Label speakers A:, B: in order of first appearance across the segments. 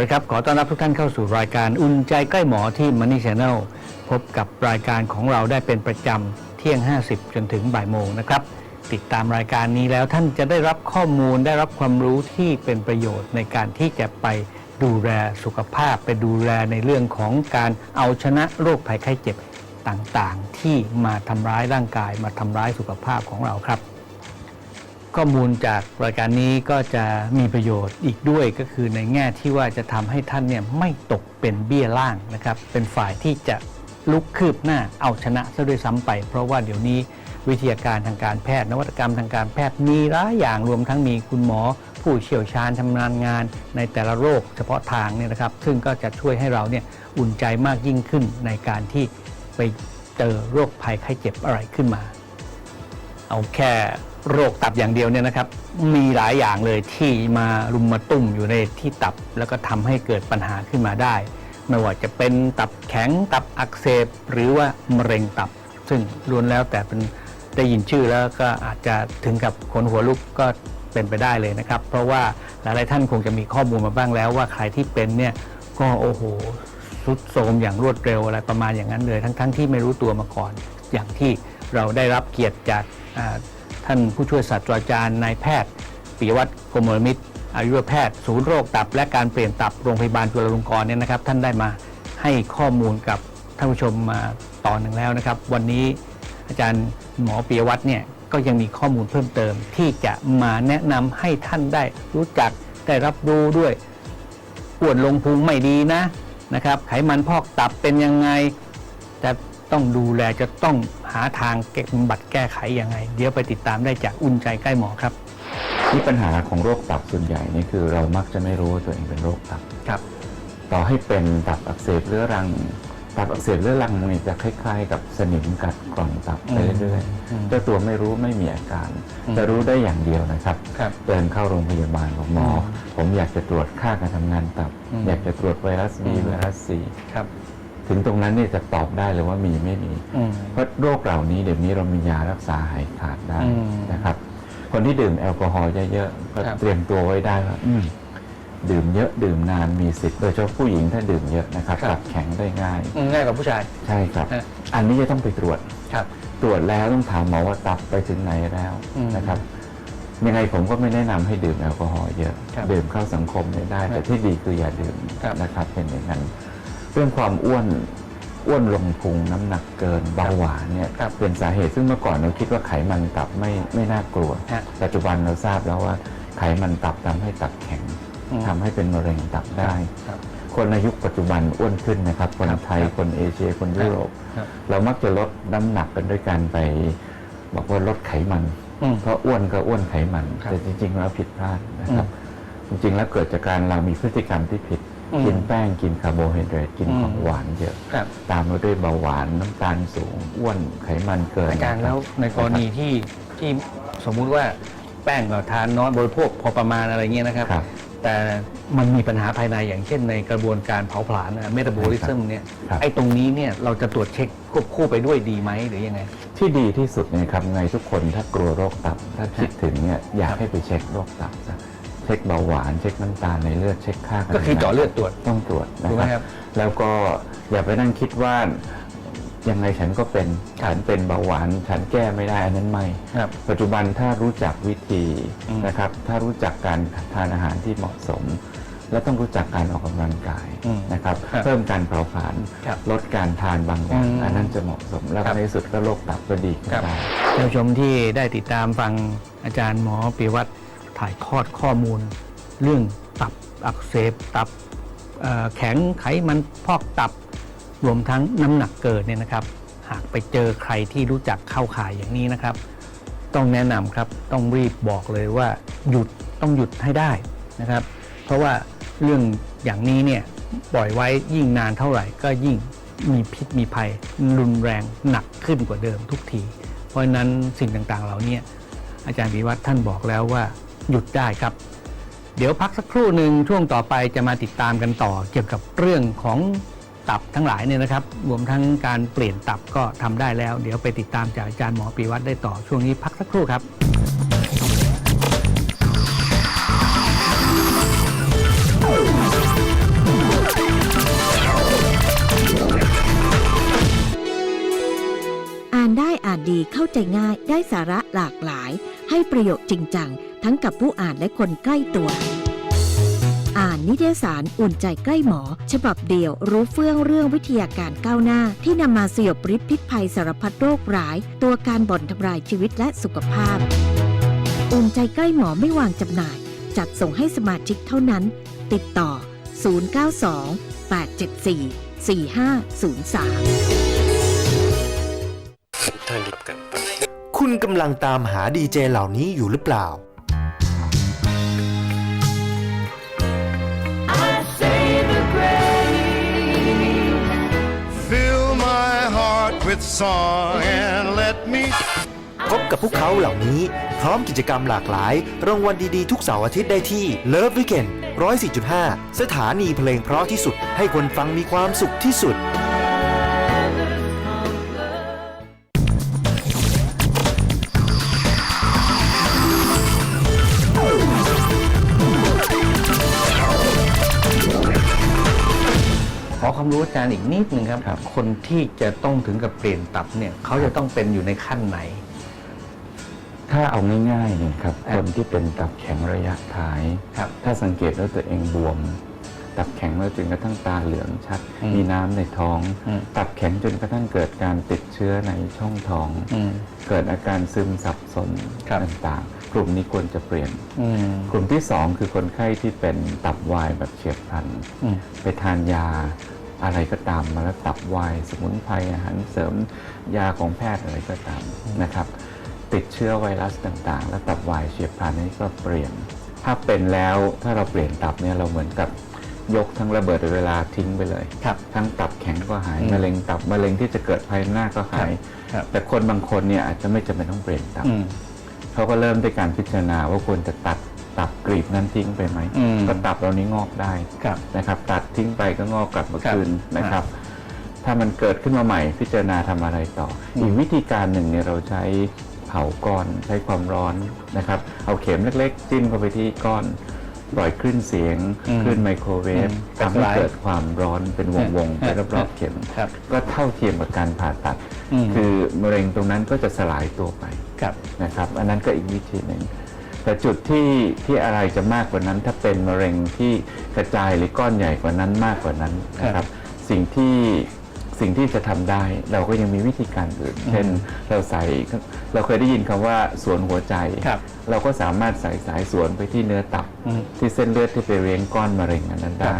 A: วัสดีครับ ขอต้อนรับทุกท่านเข้าสู่รายการอุ่นใจใกล้หมอที่ Money Channel พบกับรายการของเราได้เป็นประจำเที่ยง 50 จนถึงบ่ายโมงนะครับ ติดตามรายการนี้แล้วท่านจะได้รับข้อมูลได้รับความรู้ที่เป็นประโยชน์ในการที่จะไปดูแลสุขภาพ ไปดูแลในเรื่องของการเอาชนะโรคภัยไข้เจ็บต่างๆ ที่มาทำร้ายร่างกายมาทำร้ายสุขภาพของเราครับ ข้อมูลจากรายการนี้ก็จะมีประโยชน์อีกด้วยก็คือในแง่ที่ว่าจะทำให้ท่านเนี่ยไม่ตกเป็นเบี้ยล่างนะครับ เป็นฝ่ายที่จะลุกคืบหน้าเอาชนะซะด้วยซ้ำไป เพราะว่าเดี๋ยวนี้วิทยาการทางการแพทย์ นวัตกรรมทางการแพทย์มีหลายอย่างรวมทั้งมีคุณหมอ ผู้เชี่ยวชาญชำนาญงานในแต่ละโรคเฉพาะทางเนี่ยนะครับ ซึ่งก็จะช่วยให้เราเนี่ยอุ่นใจมากยิ่งขึ้นในการที่ไปเจอโรคภัยไข้เจ็บอะไรขึ้นมา เอาแค่ โรคตับอย่างเดียวเนี่ยนะครับ มีหลายอย่างเลยที่มารุมมาตุ้มอยู่ในที่ตับ แล้วก็ทำให้เกิดปัญหาขึ้นมาได้ ไม่ว่าจะเป็นตับแข็งตับอักเสบหรือว่ามะเร็งตับ ซึ่งล้วนแล้วแต่เป็นได้ยินชื่อแล้วก็อาจจะถึงกับขนหัวลุกก็เป็นไปได้เลยนะครับ เพราะว่าหลายๆท่านคงจะมีข้อมูลมาบ้างแล้วว่าใครที่เป็นเนี่ยก็โอ้โหสุดโทมอย่างรวดเร็วอะไรประมาณอย่างนั้นเลย ทั้งๆที่ไม่รู้ตัวมาก่อน อย่างที่เราได้รับเกียรติจากา ท่านผู้ช่วยศาสตราจารย์นายแพทย์ปิยวัฒน์กมลมิตรอายุรแพทย์ศูนย์โรคตับ และการเปลี่ยนตับโรงพยาบาลจุฬาลงกรณ์เนี่ยนะครับ ท่านได้มาให้ข้อมูลกับท่านผู้ชมมาตอนหนึ่งแล้วนะครับ วันนี้อาจารย์หมอปิยวัฒน์เนี่ยก็ยังมีข้อมูลเพิ่มเติม ที่จะมาแนะนำให้ท่านได้รู้จักได้รับรู้ด้วยอ้วนลงพุงไม่ดีนะนะครับ ไขมันพอกตับเป็นยังไงจะต้องดูแลจะต้อง หาทางแก้บำบัดแก้ไขยังไง เดี๋ยวไปติดตามได้จากอุ่นใจใกล้หมอครับ
B: ที่ปัญหาของโรคตับส่วนใหญ่นี่คือเรามักจะไม่รู้ว่าตัวเองเป็นโรคตับ
A: ครับ
B: ต่อให้เป็นตับอักเสบเรื้อรัง ตับอักเสบเรื้อรังนี่จะคล้าย ๆ กับสนิมกัดกร่อนตับไปเรื่อย
A: อืม
B: ๆเจ้าตัวไม่รู้ไม่มีอาการ
A: อืม
B: จะรู้ได้อย่างเดียวนะครับ
A: ครับ
B: เดินเข้าโรงพยาบาลบอกหมออ
A: ม
B: ผมอยากจะตรวจค่าการทำงานตับ
A: อืม
B: อยากจะตรวจไวรัสบี
A: อืม
B: ไวรัสซี
A: ครับ
B: ถึงตรงนั้นเนี่ยจะตอบได้เลยว่ามีไม่มี
A: อืม
B: เพราะโรคเหล่านี้เดี๋ยวนี้เรามียารักษาหายขาดได้
A: อืม
B: นะครับ คนที่ดื่มแอลกอฮอล์เยอะๆก็
A: ครับ
B: เตรียมตัวไว้ได้ว่าอืมดื่มเยอะดื่มนานมีสิทธิ์โดยเฉพาะผู้หญิงถ้าดื่มเยอะนะครับ
A: ครับ
B: ตับแข็งได้ง่าย
A: อืมง่ายกว่าผู้ชาย
B: ใช่ครับ
A: ฮะ
B: อันนี้จะต้องไปตรวจ
A: ครับ
B: ตรวจแล้วต้องถามหมอว่าตับไปถึงไหนแล้ว
A: อืม
B: นะครับ ยังไงผมก็ไม่แนะนำให้ดื่มแอลกอฮอล์เยอะ
A: ครับ
B: ดื่มเข้าสังคมเนี่ยได้
A: ครับ
B: แต่ที่ดีคืออย่าดื่ม
A: ครับ
B: นะครับเป็นอย่างนั้น เรื่องความอ้วนอ้วนลงพุงน้ำหนักเกินเบาหวานเนี่ย
A: ครับ
B: เป็นสาเหตุซึ่งเมื่อก่อนเราคิดว่าไขมันตับไม่ไม่น่ากลัว
A: ฮะ
B: ปัจจุบันเราทราบแล้วว่าไขมันตับทำให้ตับแข็ง
A: อืม
B: ทำให้เป็นมะเร็งตับได้
A: ครับ
B: คนในยุคปัจจุบันอ้วนขึ้นนะครับ คน
A: ครับ
B: ไทย
A: ครับ
B: คนเอเชียคนยุโรป
A: ครับ
B: เรามักจะลดน้ำหนักกันด้วยการไป บอกว่าลดไขมัน
A: อืม
B: เพราะอ้วนก็อ้วนไขมัน
A: ครับ
B: แต่จริงๆแล้วผิดพลาดนะครับ จริงๆแล้วเกิดจากการเรามีพฤติกรรมที่ผิด
A: อืม
B: กินแป้งกินคาร์โบไฮเดรตกิน
A: อืม
B: ของหวานเยอะ
A: ครับ
B: ตามมาด้วยเบาหวานน้ำตาลสูงอ้วนไขมันเกิน
A: อาจารย์ะ
B: คบ
A: แล้วในกรณีที่ที่สมมุติว่าแป้งเราทานน้อยบริโภคพอประมาณอะไรเงี้ยนะครับ
B: ครับ
A: แต่มันมีปัญหาภายในอย่างเช่นในกระบวนการเผาผลาญเมตาบอลิซึมเนี่ย
B: ครับ
A: ไอ้ตรงนี้เนี่ยเราจะตรวจเช็คควบคู่ไปด้วยดีไหมหรือยังไง
B: ที่ดีที่สุดเนี่ยครับไงทุกคนถ้ากลัวโรคตับ ถ้าคิดถึงเนี่ยอยา
A: ค
B: ก
A: รับ
B: ให้ไปเช็คโรคตับซะเช็คเบาหวาน เช็คน้ำตาลในเลือดเช็คค่าาร
A: ก็คือเจาะเลือดตรวจ
B: ต้องตรวจนะ
A: ถูกไหม
B: ค
A: ครั
B: รับ บ แล้วก็อย่าไปนั่งคิดว่ายังไงฉันก็เป็นฉันเป็นเบาหวาน ฉันแก้ไม่ได้อันนั้นไม่
A: ครับ
B: ปัจจุบันถ้ารู้จักวิธี
A: อืม
B: นะครับ ถ้ารู้จักการทานอาหารที่เหมาะสม และต้องรู้จักการออกกำลังกาย
A: อืม
B: นะครับ
A: ครับ
B: เพิ่มการเผาผลาญ
A: ครับ
B: ลดการทานบางอย่าง
A: อืม
B: อันนั้นจะเหมาะสม แล้ว
A: ครับ
B: ในที่สุดก็โรคตับก็ดีขึ้น
A: ครับ
B: ได้
A: ท่านผู้ชมที่ได้ติดตามฟังอาจารย์หมอปิยวัตร ถ่ายทอดข้อมูล เรื่องตับอักเสบตับแข็งไขมันพอกตับรวมทั้งน้ำหนักเกินเนี่ยนะครับ หากไปเจอใครที่รู้จักเข้าข่ายอย่างนี้นะครับ ต้องแนะนำครับต้องรีบบอกเลยว่าหยุดต้องหยุดให้ได้นะครับ เพราะว่าเรื่องอย่างนี้เนี่ยปล่อยไว้ยิ่งนานเท่าไหร่ก็ยิ่งมีพิษมีภัยรุนแรงหนักขึ้นกว่าเดิมทุกที เพราะฉะนั้นสิ่งต่างๆเหล่านี้อาจารย์วิวัฒน์ท่านบอกแล้วว่า หยุดได้ครับ เดี๋ยวพักสักครู่หนึ่งช่วงต่อไปจะมาติดตามกันต่อ เกี่ยวกับเรื่องของตับทั้งหลายเนี่ยนะครับ รวมทั้งการเปลี่ยนตับก็ทำได้แล้ว เดี๋ยวไปติดตามจากอาจารย์หมอปีวัตรได้ต่อช่วงนี้พักสักครู่ครับา
C: นดีเข้าใจง่ายได้สาระหลากหลาย ให้ประโยชน์จริงจัง ทั้งกับผู้อ่านและคนใกล้ตัว อ่านนิตยสารอุ่นใจใกล้หมอ ฉบับเดียวรู้เฟื่องเรื่องวิทยาการก้าวหน้า ที่นำมาสยบริษพิษภัยสารพัดโรคร้าย ตัวการบ่อนทำลายชีวิตและสุขภาพ อุ่นใจใกล้หมอไม่วางจำหน่าย จัดส่งให้สมาชิกเท่านั้น ติดต่อ 092 874 4503
D: คุณกำลังตามหาดีเจเหล่านี้อยู่หรือเปล่า
E: Fill my heart with song and let me
D: พบกับพวกเขาเหล่านี้ พร้อมกิจกรรมหลากหลาย รางวัลดีๆ ทุกเสาร์อาทิตย์ได้ที่ Love Weekend 104.5 สถานีเพลงเพราะที่สุด ให้คนฟังมีความสุขที่สุด
A: ความรู้อาจารย์อีกนิดหนึ่งครับ
B: ครับ
A: คนที่จะต้องถึงกับเปลี่ยนตับเนี่ยเขาจะต้องเป็นอยู่ในขั้นไหน
B: ถ้าเอาง่ายๆเนี่ยครับ
A: ครับ
B: คนที่เป็นตับแข็งระยะท้าย
A: ครับ
B: ถ้าสังเกตแล้วตัวเองบวม ตับแข็งแล้วจนกระทั่งตาเหลืองชัด
A: อืม
B: มีน้ำในท้อง
A: อืม
B: ตับแข็งจนกระทั่งเกิดการติดเชื้อในช่องท้อง
A: อืม
B: เกิดอาการซึมสับสน
A: ครับ
B: ต่างๆกลุ่มนี้ควรจะเปลี่ยน
A: อืม
B: กลุ่มที่สองคือคนไข้ที่เป็นตับวายแบบเฉียบพลัน
A: อืม
B: ไปทานยา อะไรก็ตามมาแล้วตับวายสมุนไพรอาหารเสริมยาของแพทย์อะไรก็ตามนะครับ ติดเชื้อไวรัสต่างๆ แล้วตับวายเฉียบพลันนี่ก็เปลี่ยน ถ้าเป็นแล้วถ้าเราเปลี่ยนตับเนี่ยเราเหมือนกับยกทั้งระเบิดเวลาทิ้งไปเลย
A: ครับ
B: ทั้งตับแข็งก็หาย
A: อืม
B: มะเร็งตับมะเร็งที่จะเกิดภายหน้าก็หาย
A: ครับ
B: แต่คนบางคนเนี่ยอาจจะไม่จำเป็นต้องเปลี่ยนตับ
A: อืม
B: เขาก็เริ่มด้วยการพิจารณาว่าควรจะตัด ตับกรีบนั้นทิ้งไปไหม
A: อืม
B: ก็ตับเรานี้งอกได้
A: ครับ
B: นะครับ ตัดทิ้งไปก็งอกกลับมา
A: ครับ
B: คืนนะครับ ถ้ามันเกิดขึ้นมาใหม่พิจารณาทำอะไรต่ออ
A: ม
B: อีกวิธีการหนึ่งเนี่ยเราใช้เผาก้อนใช้ความร้อนนะครับ เอาเข็มเล็กๆ จิ้มเข้าไปที่ก้อนปล่อยคลื่นเสียง
A: อืม
B: คลื่นไมโครเวฟ
A: อืม
B: ทำให้
A: กระจาย
B: เกิดความร้อนเป็นวงๆไปรอบๆเข็ม
A: ครับ
B: ก็เท่าเทียมกับการผ่าตัด
A: อืม
B: คือมะเร็งตรงนั้นก็จะสลายตัวไป
A: ครับ
B: นะครับอันนั้นก็อีกวิธีหนึ่ง แต่จุดที่ที่อะไรจะมากกว่านั้น ถ้าเป็นมะเร็งที่กระจายหรือก้อนใหญ่กว่านั้นมากกว่านั้นนะค
A: ครั
B: รับบสิ่งที่สิ่งที่จะทำได้เราก็ยังมีวิธีการอื่น เช่นเราใส่เราเคยได้ยินคำว่าสวนหัวใจ
A: ครับ
B: เราก็สามารถใส่สายสวนไปที่เนื้อตับ
A: อืม
B: ที่เส้นเลือดที่ไปเลี้ยงก้อนมะเร็งอันนั้นได้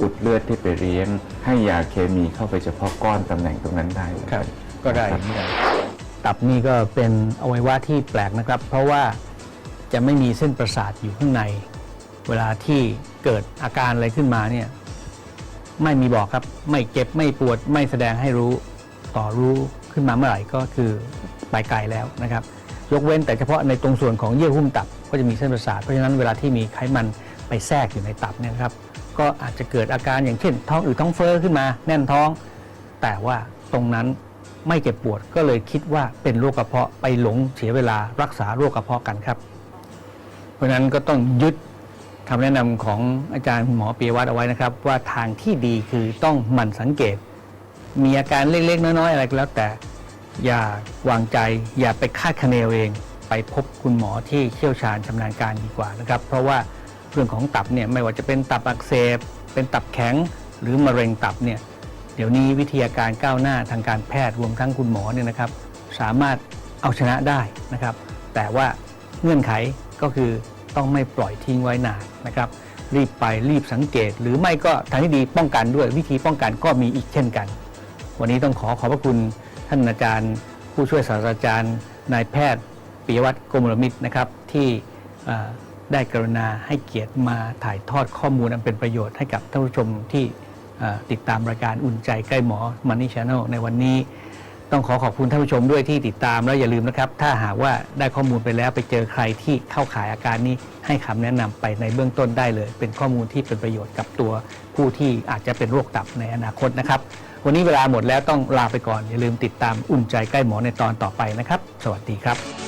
B: อุดเลือดที่ไปเลี้ยง ให้ยาเคมีเข้าไปเฉพาะก้อนตำแหน่งตรงนั้นได้เลย
A: ครับก็ได้เหมือนกันตับนี่ก็เป็นอวัยวะที่แปลกนะครับ เพราะว่า จะไม่มีเส้นประสาทอยู่ข้างใน เวลาที่เกิดอาการอะไรขึ้นมาเนี่ยไม่มีบอกครับไม่เจ็บไม่ปวดไม่แสดงให้รู้ต่อรู้ขึ้นมาเมื่อไหร่ก็คือไปไกลแล้วนะครับ ยกเว้นแต่เฉพาะในตรงส่วนของเยื่อหุ้มตับก็จะมีเส้นประสาทเพราะฉะนั้นเวลาที่มีไขมันไปแทรกอยู่ในตับเนี่ยนะครับ ก็อาจจะเกิดอาการอย่างเช่น ท้องอืดท้องเฟ้อขึ้นมา แน่นท้อง แต่ว่าตรงนั้นไม่เจ็บปวดก็เลยคิดว่าเป็นโรคกระเพาะไปหลงเสียเวลารักษาโรคกระเพาะกันครับ เพราะนั้นก็ต้องยึดคำแนะนำของอาจารย์หมอปียวัฒน์เอาไว้นะครับ ว่าทางที่ดีคือต้องหมั่นสังเกต มีอาการเล็กๆ น้อยๆ อะไรก็แล้วแต่อย่าวางใจ อย่าไปคาดคะเนเอเอง ไปพบคุณหมอที่เชี่ยวชาญชำนาญการดีกว่านะครับ เพราะว่าเรื่องของตับเนี่ยไม่ว่าจะเป็นตับอักเสบ เป็นตับแข็งหรือมะเร็งตับเนี่ยเดี๋ยวนี้วิทยาการก้าวหน้าทางการแพทย์รวมทั้งคุณหมอเนี่ยนะครับ สามารถเอาชนะได้นะครับ แต่ว่าเงื่อนไข ก็คือต้องไม่ปล่อยทิ้งไว้นานนะครับรีบไปรีบสังเกต หรือไม่ก็ทางที่ดีป้องกันด้วยวิธีป้องกันก็มีอีกเช่นกัน วันนี้ต้องขอขอบพระคุณท่านอาจารย์ ผู้ช่วยศาสตราจารย์นายแพทย์ปิยวัฒน์โกมลมิตรนะครับที่ได้กรุณาให้เกียรติมาถ่ายทอดข้อมูลอันเป็นประโยชน์ให้กับท่านผู้ชมที่ติดตามรายการอุ่นใจใกล้หมอ Money Channel ในวันนี้ ต้องขอขอบคุณท่านผู้ชมด้วยที่ติดตามแล้วอย่าลืมนะครับ ถ้าหากว่าได้ข้อมูลไปแล้วไปเจอใครที่เข้าข่ายอาการนี้ให้คำแนะนำไปในเบื้องต้นได้เลย เป็นข้อมูลที่เป็นประโยชน์กับตัวผู้ที่อาจจะเป็นโรคตับในอนาคตนะครับ วันนี้เวลาหมดแล้วต้องลาไปก่อน อย่าลืมติดตามอุ่นใจใกล้หมอในตอนต่อไปนะครับ สวัสดีครับ